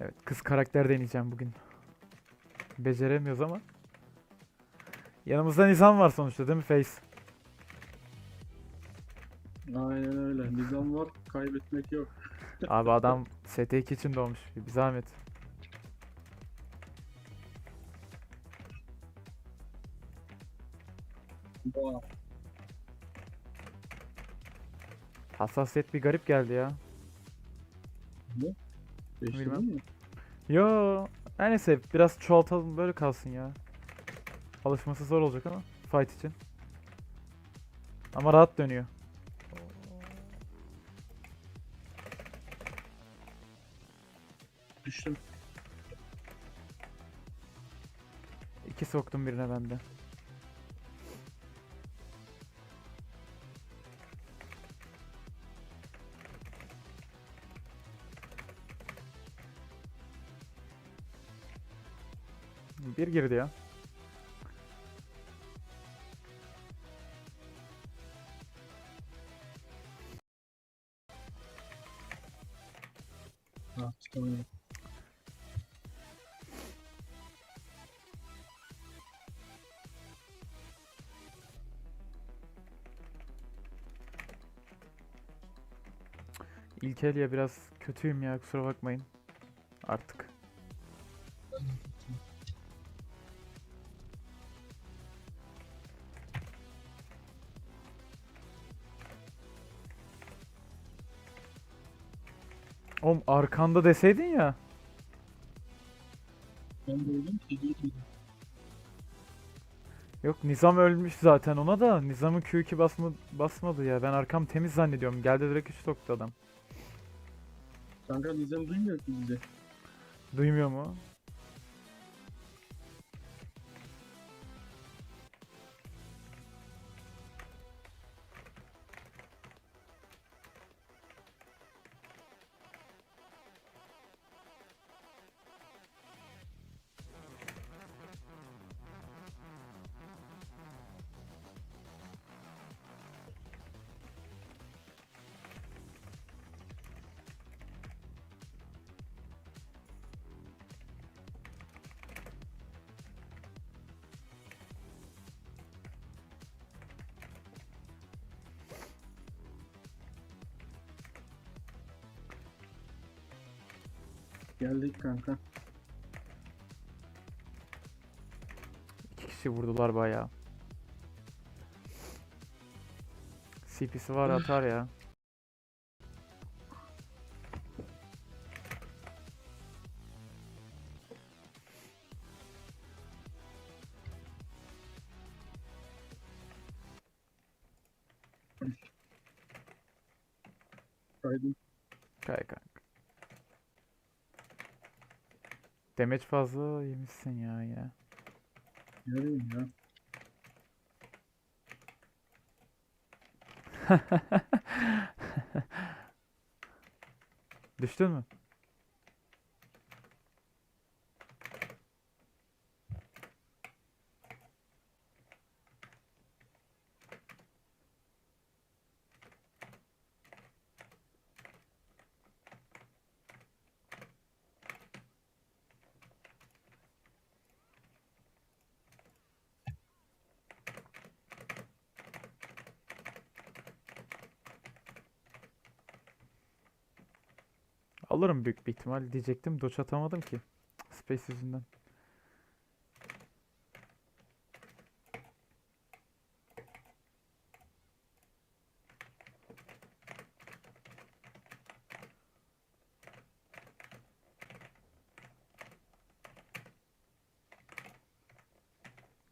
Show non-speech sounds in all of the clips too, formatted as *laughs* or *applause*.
Evet kız karakter deneyeceğim bugün. Beceremiyoruz ama. Yanımızda Nizam var sonuçta değil mi Face? Aynen öyle. Nizam var, kaybetmek yok. *laughs* Abi adam ST2 için doğmuş. Bir zahmet. Hassasiyet bir garip geldi ya. Değiştirdin Bilmem. mi? Yo, her neyse biraz çoğaltalım böyle kalsın ya. Alışması zor olacak ama fight için. Ama rahat dönüyor. Düştüm. İki soktum birine bende. Bir girdi ya. Ha, çıkamıyorum. İlk el ya biraz kötüyüm ya kusura bakmayın. Artık. Oğlum arkanda deseydin ya. Ben mi? Gidiyordum. Yok Nizam ölmüş zaten ona da. Nizam'ın Q2 basma, basmadı ya. Ben arkam temiz zannediyorum. Geldi direkt 3 soktu adam. Kanka Nizam duymuyor ki bizi. Duymuyor mu? Geldik kanka. İki kişi vurdular bayağı. CP'si var atar ya. Kaydım. Kay kanka. Damage fazla yemişsin ya ya. Yarayım ya. *laughs* Düştün mü? Alırım büyük bir ihtimal diyecektim. Doç atamadım ki. Space yüzünden.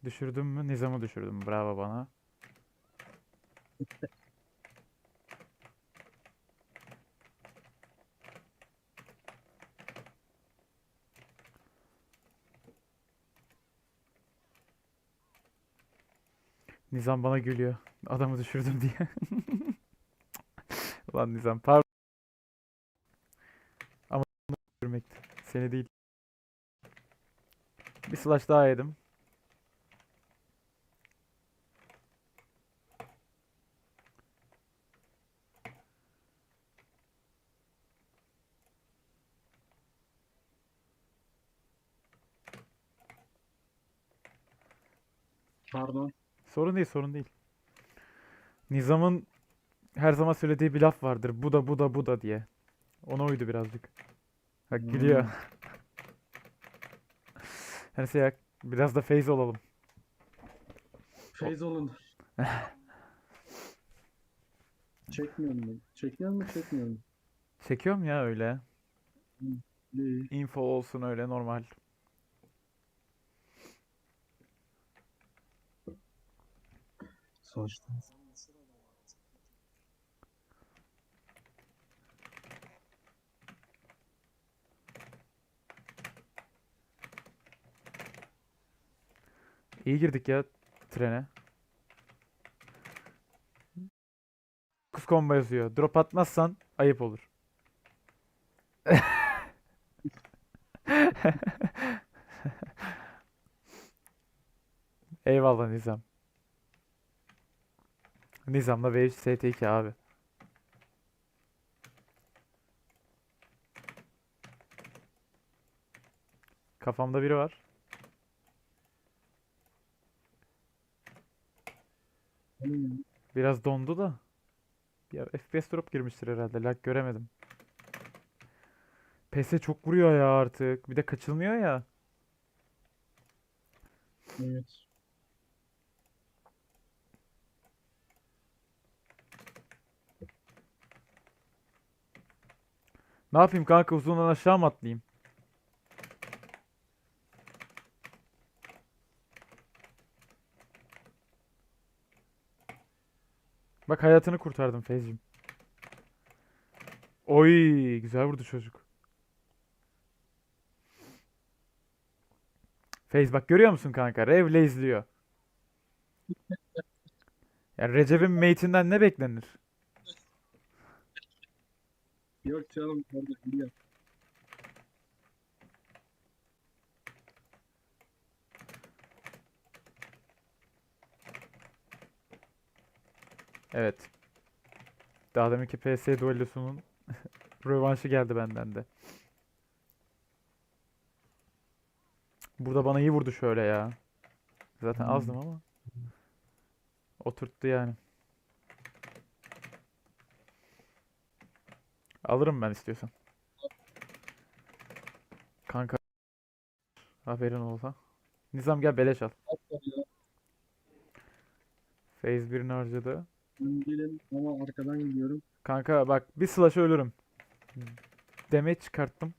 Düşürdüm mü? Nizam'ı düşürdüm. Bravo bana. Nizam bana gülüyor. Adamı düşürdüm diye. *laughs* Ulan Nizam pardon. Ama görmekti. Seni değil. Bir slash daha yedim. Pardon. Sorun değil, sorun değil. Nizam'ın her zaman söylediği bir laf vardır. Bu da bu da bu da diye. Ona uydu birazcık. Bak gülüyor. Hmm. *laughs* Neyse ya biraz da feyz olalım. Feyz olun. *laughs* Çekmiyor mu? Çekiyor mu çekmiyor mu? Çekiyorum ya öyle. İyi. Info olsun öyle normal. Sonuçta. İyi girdik ya trene. Kız combo yazıyor. Drop atmazsan ayıp olur. *laughs* Eyvallah Nizam. Nizam'la V3 ST2 abi. Kafamda biri var. Biraz dondu da. Ya FPS drop girmiştir herhalde. Lag göremedim. PS çok vuruyor ya artık. Bir de kaçılmıyor ya. Evet. Ne yapayım kanka uzundan aşağı mı atlayayım? Bak hayatını kurtardım Feyz'cim. Oy güzel vurdu çocuk. Feyz bak görüyor musun kanka? Revle izliyor. Ya Recep'in mate'inden ne beklenir? Yok canım orada biliyorum. Evet. Daha deminki PS duellosunun *laughs* rövanşı geldi benden de. Burada bana iyi vurdu şöyle ya. Zaten Hmm. azdım ama. Oturttu yani. Alırım ben istiyorsan. Kanka. Haberin olsa. Nizam gel beleş al. Phase birini harcadı. ben değilim ama arkadan gidiyorum. Kanka bak bir slash'a ölürüm. Damage çıkarttım.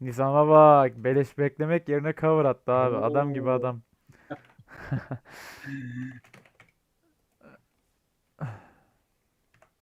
Nizama bak. Beleş beklemek yerine cover attı abi. Adam gibi Oo. adam. *laughs* *laughs*